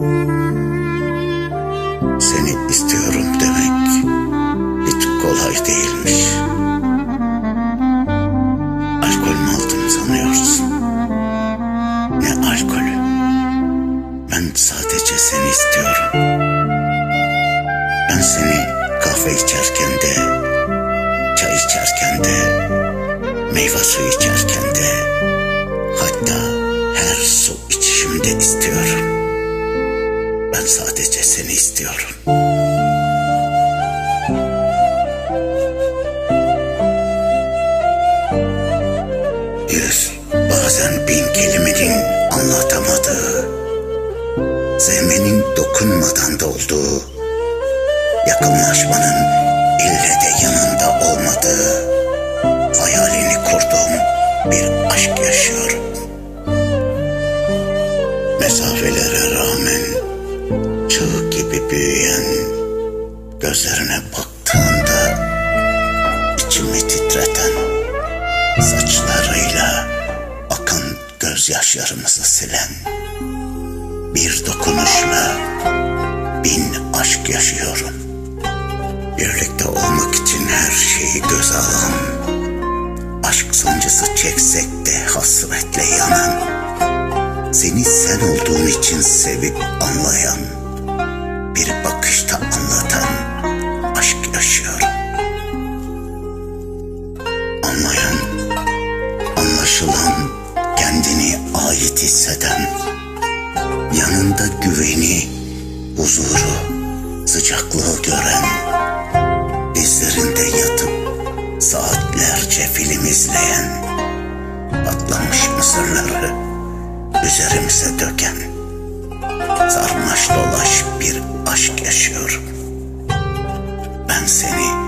Seni istiyorum demek hiç kolay değilmiş. Alkol mü aldım sanıyorsun? Ne alkolü? Ben sadece seni istiyorum. Ben seni kahve içerken de, çay içerken de, meyve suyu içerken de, hatta her su içişimde istiyorum. Sadece seni istiyorum. Yüz bazen bin kelimenin anlatamadığı, sevmenin dokunmadan da olduğu, yakınlaşmanın ille de yanında olmadığı, hayalini kurduğum bir aşk yaşıyorum. Gözlerine baktığında içimi titreten saçlarıyla akan gözyaşlarımızı silen bir dokunuşla bin aşk yaşıyorum. Birlikte olmak için her şeyi göze alan, aşk sancısı çeksek de hasretle yanan, seni sen olduğun için sevip anlayan, bir bakışta anlatan ait hisseden, yanında güveni, huzuru, sıcaklığı gören, dizlerinde yatıp saatlerce film izleyen, patlamış mısırları üzerimize döken, sarmaş dolaş bir aşk yaşıyorum. Ben seni